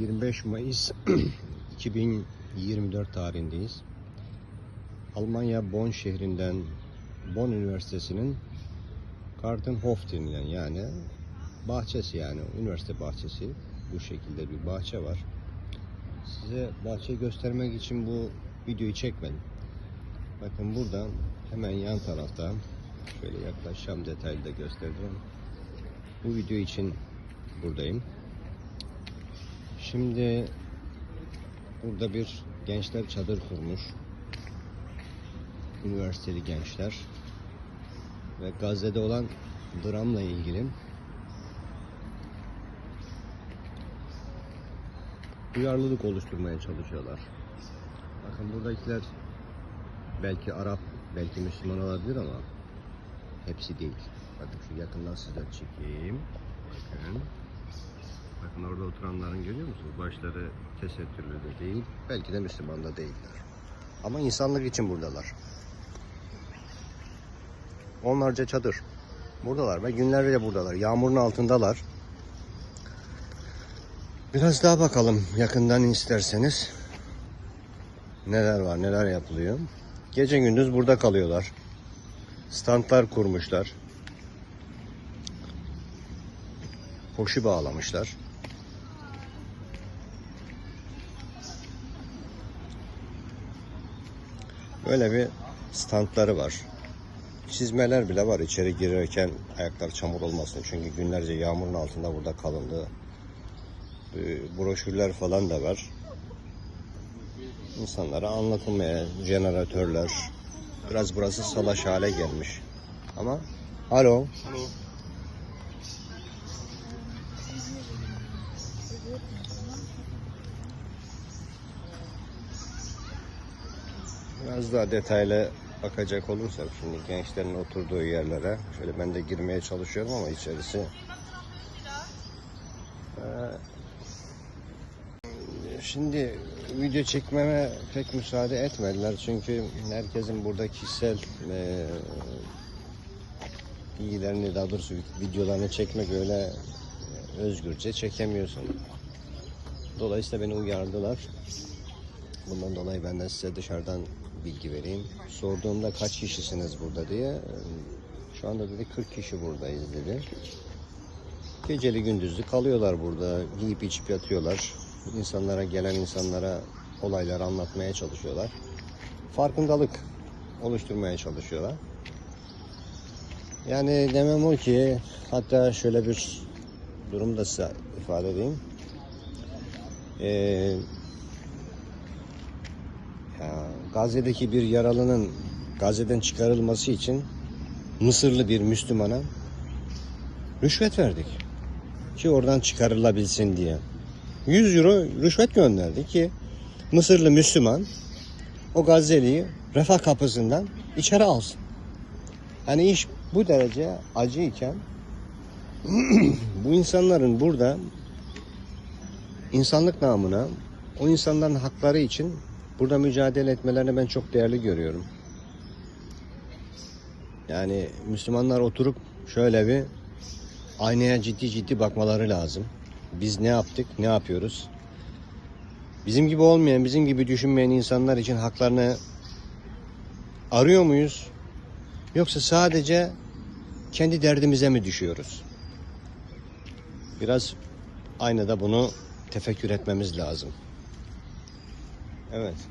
25 Mayıs 2024 tarihindeyiz. Almanya Bonn şehrinden Bonn Üniversitesi'nin Gartenhof denilen yani bahçesi yani üniversite bahçesi bu şekilde bir bahçe var. Size bahçeyi göstermek için bu videoyu çekmedim. Bakın buradan hemen yan tarafta şöyle yaklaşacağım detaylı da göstereceğim. Bu video için buradayım. Şimdi burada bir gençler çadır kurmuş. Üniversiteli gençler. Ve Gazze'de olan dramla ilgili duyarlılık oluşturmaya çalışıyorlar. Bakın buradakiler belki Arap, belki Müslüman olabilir ama hepsi değil. Bakın şu yakından size çekeyim. Orada oturanların görüyor musunuz? Başları tesettürlü de değil. Belki de Müslüman da değiller. Ama insanlık için buradalar. Onlarca çadır. Buradalar ve günlerce buradalar. Yağmurun altındalar. Biraz daha bakalım yakından isterseniz. Neler var, neler yapılıyor. Gece gündüz burada kalıyorlar. Standlar kurmuşlar. Koşu bağlamışlar. Böyle bir standları var. Çizmeler bile var içeri girerken ayaklar çamur olmasın. Çünkü günlerce yağmurun altında burada kalındı. Ee, Broşürler falan da var. İnsanlara anlatılmaya jeneratörler. Biraz burası salaş hale gelmiş. Ama alo. Hallo. Biraz daha detaylı bakacak olursak şimdi gençlerin oturduğu yerlere şöyle ben de girmeye çalışıyorum ama içerisi Ee, şimdi video çekmeme pek müsaade etmediler çünkü herkesin burada kişisel e, bilgilerini daha doğrusu videolarını çekmek öyle özgürce çekemiyorsun. Dolayısıyla beni uyardılar. Bundan dolayı ben de size dışarıdan bilgi vereyim. Sorduğumda kaç kişisiniz burada diye. e, Şu anda dedi 40 kişi buradayız dedi. Geceli gündüzlü kalıyorlar burada. Yiyip içip yatıyorlar. İnsanlara gelen insanlara olayları anlatmaya çalışıyorlar. Farkındalık oluşturmaya çalışıyorlar. Yani demem o ki hatta şöyle bir durum da size ifade edeyim. Ee, ya, Gazze'deki bir yaralının Gazze'den çıkarılması için Mısırlı bir Müslümana rüşvet verdik. Ki oradan çıkarılabilsin diye. 100 euro rüşvet gönderdi ki Mısırlı Müslüman o Gazze'liyi refah kapısından içeri alsın. Hani iş bu derece acı iken bu insanların burada insanlık namına o insanların hakları için burada mücadele etmelerini ben çok değerli görüyorum. Yani Müslümanlar oturup şöyle bir aynaya ciddi ciddi bakmaları lazım. Biz ne yaptık, ne yapıyoruz? Bizim gibi olmayan, bizim gibi düşünmeyen insanlar için haklarını arıyor muyuz? Yoksa sadece kendi derdimize mi düşüyoruz? Biraz aynada bunu tefekkür etmemiz lazım. Evet.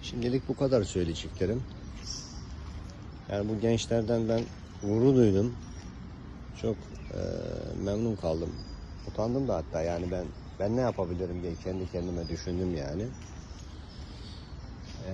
Şimdilik bu kadar söyleyeceklerim. Yani bu gençlerden ben gurur duydum. Çok e, memnun kaldım. Utandım da hatta yani ben ben ne yapabilirim diye kendi kendime düşündüm yani. E,